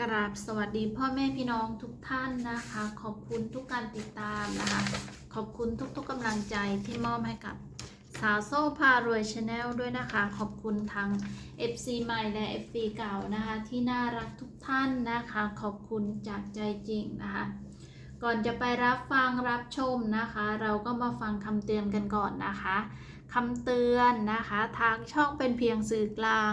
กราบสวัสดีพ่อแม่พี่น้องทุกท่านนะคะ ขอบคุณทุกการติดตามนะคะ ขอบคุณทุกๆกำลังใจที่มอบให้กับสาวโซ่พารวยชาแนลด้วยนะคะ ขอบคุณทาง FC ใหม่และ FC เก่านะคะ ที่น่ารักทุกท่านนะคะ ขอบคุณจากใจจริงนะคะ ก่อนจะไปรับฟังรับชมนะคะ เราก็มาฟังคำเตือนกันก่อนนะคะคำเตือนนะคะ ทางช่องเป็นเพียงสื่อกลาง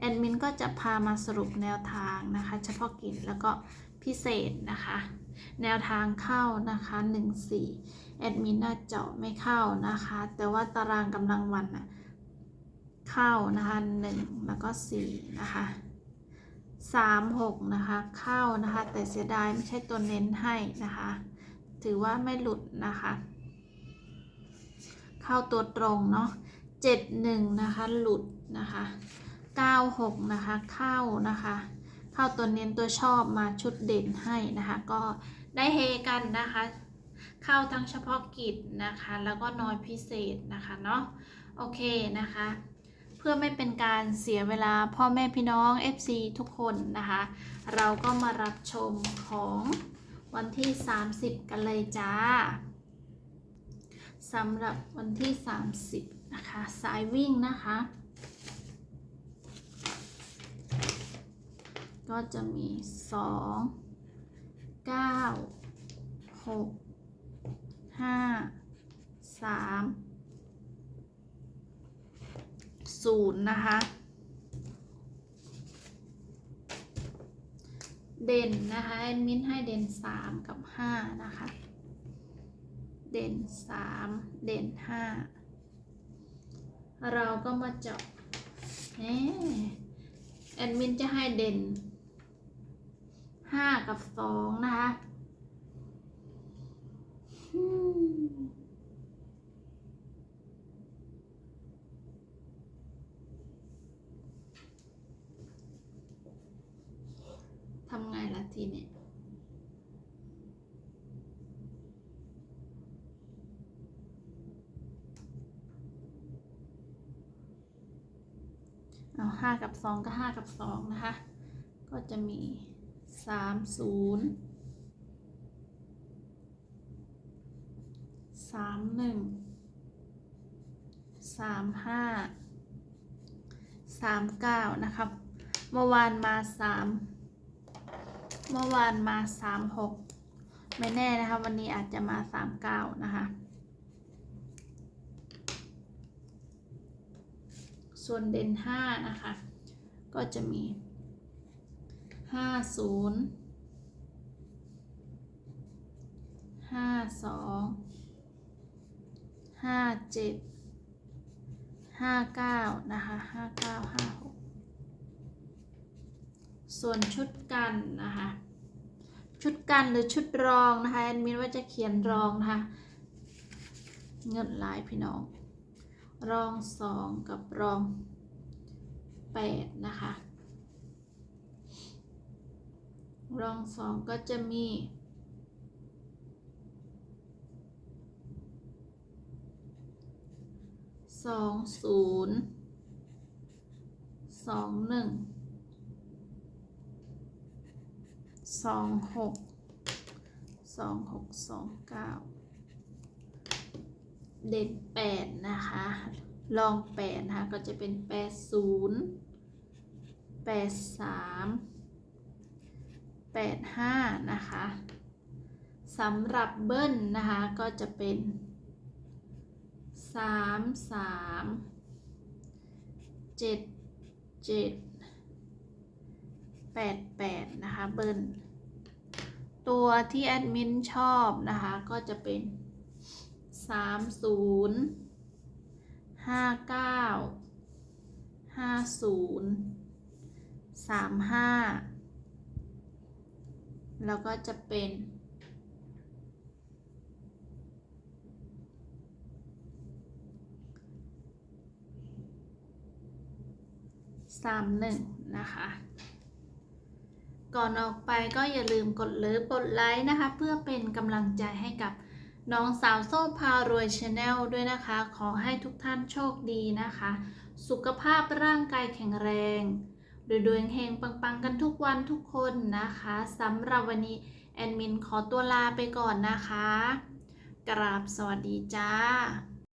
แอดมินก็จะพามาสรุปแนวทางนะคะ เฉพาะกิจแล้วก็พิเศษนะคะ แนวทางเข้านะคะ1 4แอดมินหน้าเจาะไม่เข้านะคะ แต่ว่าตารางกำลังวันนะเข้านะคะ1แล้วก็4นะคะ3 6นะคะเข้านะคะ แต่เสียดายไม่ใช่ตัวเน้นให้นะคะ ถือว่าไม่หลุดนะคะ เข้าตัวตรงเนาะ71นะคะหลุดนะคะ 96 นะคะ เข้านะคะ เข้าตัวเน้นตัวชอบมาชุดเด่นให้นะคะ ก็ได้เฮกันนะคะ เข้าทั้งเฉพาะกิจนะคะ แล้วก็น้อยพิเศษนะคะเนาะโอเคนะคะ เพื่อไม่เป็นการเสียเวลาพ่อแม่พี่น้อง FC ทุกคนนะคะ เราก็มารับชมของวันที่ 30 กันเลยจ้าสำหรับวันที่ 30 นะคะ สายวิ่งนะคะ ก็จะมี 2 9 6 5 3 0 นะคะ เด่นนะคะแอดมินให้เด่น 3 กับ 5 นะคะ เด่น 3 เด่น 5 เราก็มาเจาะแหมแอดมินจะให้เด่น 5กับ2นะคะทำไงล่ะทีเนี้ยเอาห้ากับสองก็ห้ากับสองนะคะ ก็จะมี สามศูนย์สามหนึ่งสามห้าสามเก้านะครับ เมื่อวานมาสามเมื่อวานมาสามหกไม่แน่นะคะวันนี้อาจจะมาสามเก้านะคะส่วนเด่นห้านะคะ ก็จะมี ห้าศูนย์ห้าสองห้าเจ็ดห้าเก้านะคะห้าเก้าห้าหกส่วนชุดกันนะคะชุดกันหรือชุดรองนะคะแอดมินว่าจะเขียนรองนะคะเงินลายพี่น้อง รองสองกับรองแปดนะคะ รองสองก็จะมีสองศูนย์สองหนึ่งสองหกสองหกสองเก้าเด่นแปดนะคะลองแปดนะคะก็จะเป็นแปดศูนย์แปดสาม 85 นะคะสำหรับเบิ้ลนะคะ ก็จะเป็น 3 3 7 7 8 8 นะคะ เบิ้ลตัวที่แอดมินชอบนะคะ ก็จะเป็น 30 59 50 35 แล้วก็จะเป็นสามหนึ่งนะคะ ก่อนออกไปก็อย่าลืมกดเลิฟกดไลค์นะคะ เพื่อเป็นกำลังใจให้กับน้องสาวโซ่พารวยชาแนลด้วยนะคะ ขอให้ทุกท่านโชคดีนะคะ สุขภาพร่างกายแข็งแรง รวยๆเฮงปังๆ กันทุกวันทุกคนนะคะสำหรับวันนี้ แอดมินขอตัวลาไปก่อนนะคะ กราบสวัสดีจ้า